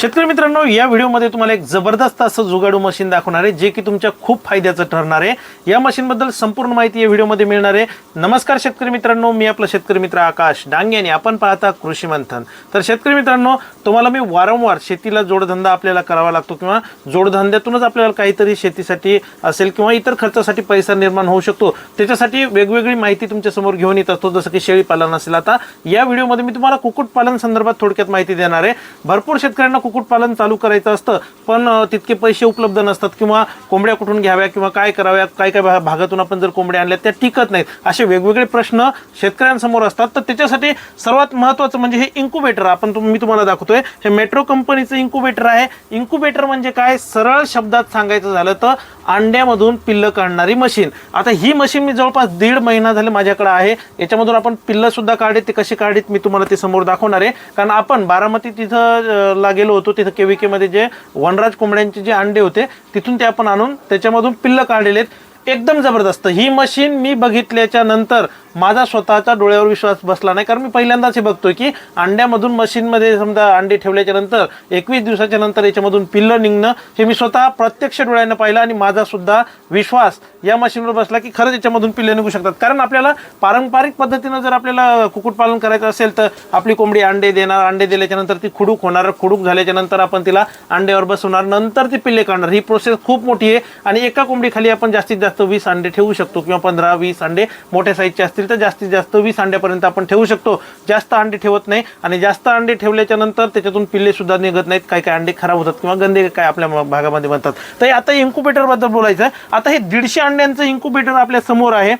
शेतकरी मित्रांनो या व्हिडिओमध्ये तुम्हाला एक जबरदस्त असं जुगाडू मशीन दाखवणार आहे जे की तुमच्या खूप फायद्याचं ठरणार आहे. या मशीनबद्दल संपूर्ण माहिती या व्हिडिओमध्ये मिळणार आहे. नमस्कार शेतकरी मित्रांनो मी आपला शेतकरी मित्र आकाश डांगे आणि आपण पाहता कृषी मंथन. तर शेतकरी मित्रांनो तुम्हाला मी वारंवार शेतीला जोडधंदा आपल्याला करावा लागतो किंवा जोडधंद्यातूनच आपल्याला काहीतरी शेतीसाठी असेल किंवा इतर खर्चासाठी पैसा निर्माण होऊ शकतो. त्याच्यासाठी वेगवेगळी माहिती तुमच्यासमोर घेऊन येत असतो जसं की शेळी पालन असेल. आता या व्हिडिओमध्ये मी तुम्हाला कुक्कुटपालन संदर्भात थोडक्यात माहिती देणार आहे. भरपूर शेतकऱ्यांना कुक्कुटपालन चालू करायचं असतं पण तितके पैसे उपलब्ध नसतात किंवा कोंबड्या कुठून घ्याव्या किंवा काय कराव्या काय काय भागातून आपण जर कोंबड्या आणल्या त्या टिकत नाहीत. असे वेगवेगळे प्रश्न शेतकऱ्यांसमोर असतात. तर त्याच्यासाठी सर्वात महत्त्वाचं म्हणजे हे इन्क्युबेटर आपण मी तुम्हाला दाखवतोय हे मेट्रो कंपनीचं इन्क्युबेटर आहे. इन्क्युबेटर म्हणजे काय? सरळ शब्दात सांगायचं झालं तर अंड्यामधून पिल्लं काढणारी मशीन आता ही मशीन मी जवळपास दीड महिना झाले माझ्याकडे आहे. याच्यामधून आपण पिल्लंसुद्धा सुद्धा ते कसे काढीत मी तुम्हाला ते समोर दाखवणार आहे. कारण आपण बारामती तिथं ला गेलो होतो तिथं केविकेमध्ये जे वनराज कोंबड्यांचे जे अंडे होते तिथून ते आपण आणून त्याच्यामधून पिल्लं काढलेले आहेत. एकदम जबरदस्त. ही मशीन मी बघितल्याच्या नंतर माझा स्वतःचा डोळ्यावर विश्वास बसला नाही. कारण मी पहिल्यांदाच हे बघतोय की अंड्यामधून मशीनमध्ये समजा अंडे ठेवल्याच्या नंतर एकवीस दिवसाच्या नंतर याच्यामधून पिल्लं निघणं हे मी स्वतः प्रत्यक्ष डोळ्यानं पाहिलं आणि माझा सुद्धा विश्वास या मशीनवर बसला की खरंच याच्यामधून पिल्ले निघू शकतात. कारण आपल्याला पारंपरिक पद्धतीनं जर आपल्याला कुक्कुटपालन करायचं असेल तर आपली कोंबडी अंडे देणार अंडे दिल्याच्यानंतर ती खुडूक होणार खुडूक झाल्याच्यानंतर आपण तिला अंड्यावर बसवणार नंतर ती पिल्ले काढणार. ही प्रोसेस खूप मोठी आहे आणि एका कोंबडीखाली आपण जास्तीत जास्त वीस अंडे ठेवू शकतो किंवा पंधरा वीस अंडे मोठ्या साईजचे असतील तर जास्तीत जास्त वीस अंड्यापर्यंत आपण ठेवू शकतो. जास्त अंडे ठेवत नाही आणि जास्त अंडे ठेवल्याच्या नंतर त्याच्यातून पिल्ले सुद्धा निघत नाहीत. काही काही अंडे खराब होतात किंवा गंदे काय आपल्या भागामध्ये बनतात. तर आता इन्क्युबेटरबद्दल बोलायचं. आता हे दीडशे अंड्यांचं इन्क्युबेटर आपल्यासमोर आहे.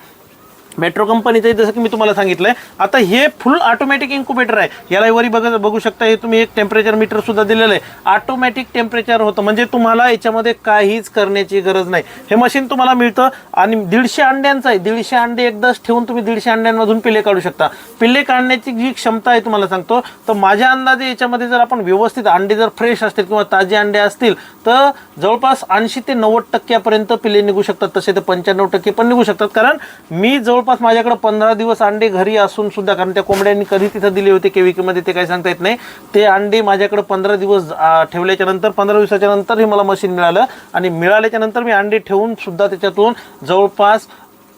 मेट्रो कंपनीचं जसं की मी तुम्हाला सांगितलंय. आता हे फुल ऑटोमॅटिक इन्क्युबेटर आहे. याला वरी बघ बघू शकता हे तुम्ही एक टेम्परेचर मीटर सुद्धा दिलेलं आहे. ऑटोमॅटिक टेम्परेचर होतं. म्हणजे तुम्हाला याच्यामध्ये काहीच करण्याची गरज नाही. हे मशीन तुम्हाला मिळतं आणि दीडशे अंड्यांचं आहे. दीडशे अंडे एकदाच ठेवून तुम्ही दीडशे अंड्यांमधून पिल्ले काढू शकता. पिल्ले काढण्याची जी क्षमता आहे तुम्हाला सांगतो. तर माझ्या अंदाजे याच्यामध्ये जर आपण व्यवस्थित अंडे जर फ्रेश असतील किंवा ताजे अंडे असतील तर जवळपास ऐंशी ते नव्वद टक्क्यापर्यंत पिल्ले निघू शकतात. तसे ते पंच्याण्णव टक्के पण निघू शकतात. कारण मी जवळपास माझ्याकडे पंधरा दिवस अंडे घरी असून सुद्धा कारण त्या कोंबड्यांनी कधी तिथं दिले होते केविकेमध्ये ते काही सांगता येत नाही. ते अंडे माझ्याकडे पंधरा दिवस ठेवल्याच्या नंतर पंधरा दिवसाच्या नंतर हे मला मशीन मिळालं. आणि मिळाल्याच्या नंतर मी अंडे ठेवून सुद्धा त्याच्यातून जवळपास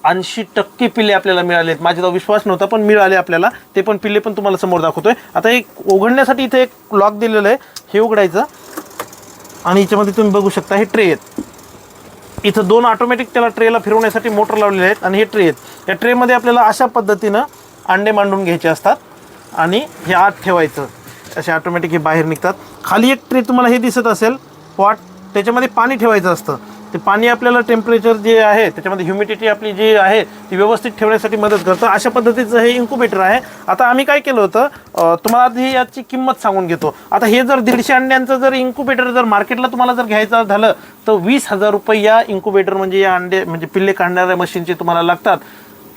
ऐंशी टक्के पिल्ले आपल्याला मिळाले आहेत. तो विश्वास नव्हता पण मिळाले आपल्याला. ते पण पिल्ले पण तुम्हाला समोर दाखवतोय. आता एक उघडण्यासाठी इथे एक लॉक दिलेलं आहे. हे उघडायचं. आणि याच्यामध्ये तुम्ही बघू शकता हे ट्रे आहेत. इथं दोन ऑटोमॅटिक त्याला ट्रेला फिरवण्यासाठी मोटर लावलेले आहेत. आणि हे ट्रे आहेत. या ट्रेमध्ये आपल्याला अशा पद्धतीनं अंडे मांडून घ्यायचे असतात. आणि हे आत ठेवायचं. असे ऑटोमॅटिक हे बाहेर निघतात. खाली एक ट्रे तुम्हाला हे दिसत असेल. पॉट त्याच्यामध्ये पाणी ठेवायचं असतं. ते पाणी आपल्याला टेम्परेचर जे आहे त्याच्यामध्ये ह्युमिडिटी आपली जी आहे ती व्यवस्थित ठेवण्यासाठी मदत करतं. अशा पद्धतीचं हे इन्क्युबेटर आहे. आता आम्ही काय केलं होतं तुम्हाला आधी याची किंमत सांगून घेतो. आता हे जर दीडशे अंड्यांचं जर इन्क्युबेटर जर मार्केटला तुम्हाला जर घ्यायचं झालं तर वीस हजार रुपये या इन्क्युबेटर म्हणजे या अंडे म्हणजे पिल्ले काढणाऱ्या मशीनचे तुम्हाला लागतात.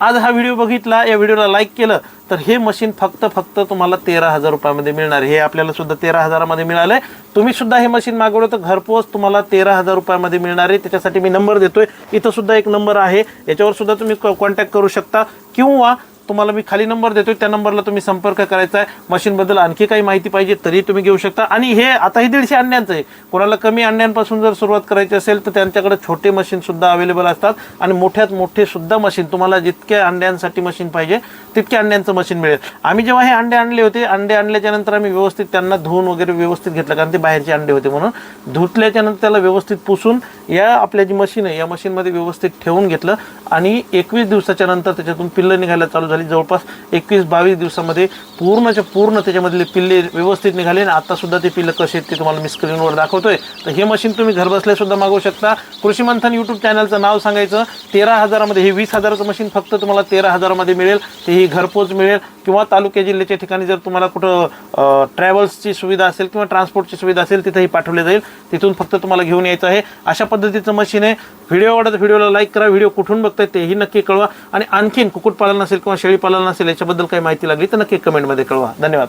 आज हा व्हिडिओ बघितला या व्हिडिओला लाईक केलं तर हे मशीन फक्त फक्त तुम्हाला तेरा हजार रुपयामध्ये मिळणार आहे. हे आपल्याला सुद्धा तेरा हजारामध्ये मिळालंय. तुम्ही सुद्धा हे मशीन मागवलं तर घरपोच तुम्हाला तेरा हजार रुपयामध्ये मिळणार आहे. त्याच्यासाठी मी नंबर देतोय. इथं सुद्धा एक नंबर आहे. याच्यावर सुद्धा तुम्ही कॉन्टॅक्ट करू शकता. किंवा तुम्हाला मी खाली नंबर देतोय त्या नंबरला तुम्ही संपर्क करायचा आहे मशीनबद्दल आणखी काही माहिती पाहिजे तरी तुम्ही घेऊ शकता. आणि हे आता हे दीडशे अंड्यांचं आहे. कोणाला कमी अंड्यांपासून जर सुरुवात करायची असेल तर त्यांच्याकडे छोटे मशीनसुद्धा अवेलेबल असतात. आणि मोठ्यात मोठे सुद्धा मशीन तुम्हाला जितक्या अंड्यांसाठी मशीन पाहिजे तितक्या अंड्यांचं मशीन मिळेल. आम्ही जेव्हा हे अंडे आणले होते अंडे आणल्याच्या नंतर आम्ही व्यवस्थित त्यांना धुवून वगैरे व्यवस्थित घेतलं कारण ते बाहेरचे अंडे होते म्हणून. धुतल्याच्या नंतर त्याला व्यवस्थित पुसून या आपल्या जी मशीन आहे या मशीनमध्ये व्यवस्थित ठेवून घेतलं. आणि एकवीस दिवसाच्या नंतर त्याच्यातून पिल्लं निघायला चालू झाली. जवळपास एकवीस बावीस दिवसामध्ये पूर्णच्या पूर्ण त्याच्यामधले पिल्ले व्यवस्थित निघाले आणि आत्तासुद्धा ते पिल्लं कसे आहेत ते तुम्हाला मी स्क्रीनवर दाखवतोय. तर हे मशीन तुम्ही घरबसल्या सुद्धा मागवू शकता. कृषी मंथन यूट्यूब चॅनलचं नाव सांगायचं. तेरा हजारामध्ये हे वीस हजाराचं मशीन फक्त तुम्हाला तेरा हजारामध्ये मिळेल. तेही घरपोच मिळेल. किंवा तालुक्या जिल्ह्याच्या ठिकाणी जर तुम्हाला कुठं ट्रॅव्हल्सची सुविधा असेल किंवा ट्रान्सपोर्टची सुविधा असेल तिथेही पाठवले जाईल. तिथून फक्त तुम्हाला घेऊन यायचं आहे. अशा पद्धतीचं मशीन आहे. व्हिडिओ आवडत व्हिडिओला लाईक करा. व्हिडिओ कुठून बघताय तेही नक्की कळवा. आणि आणखीन कुक्कुटपालन असेल किंवा शेळीपालन असेल याच्याबद्दल काही माहिती लागली तर नक्की कमेंटमध्ये कळवा. धन्यवाद.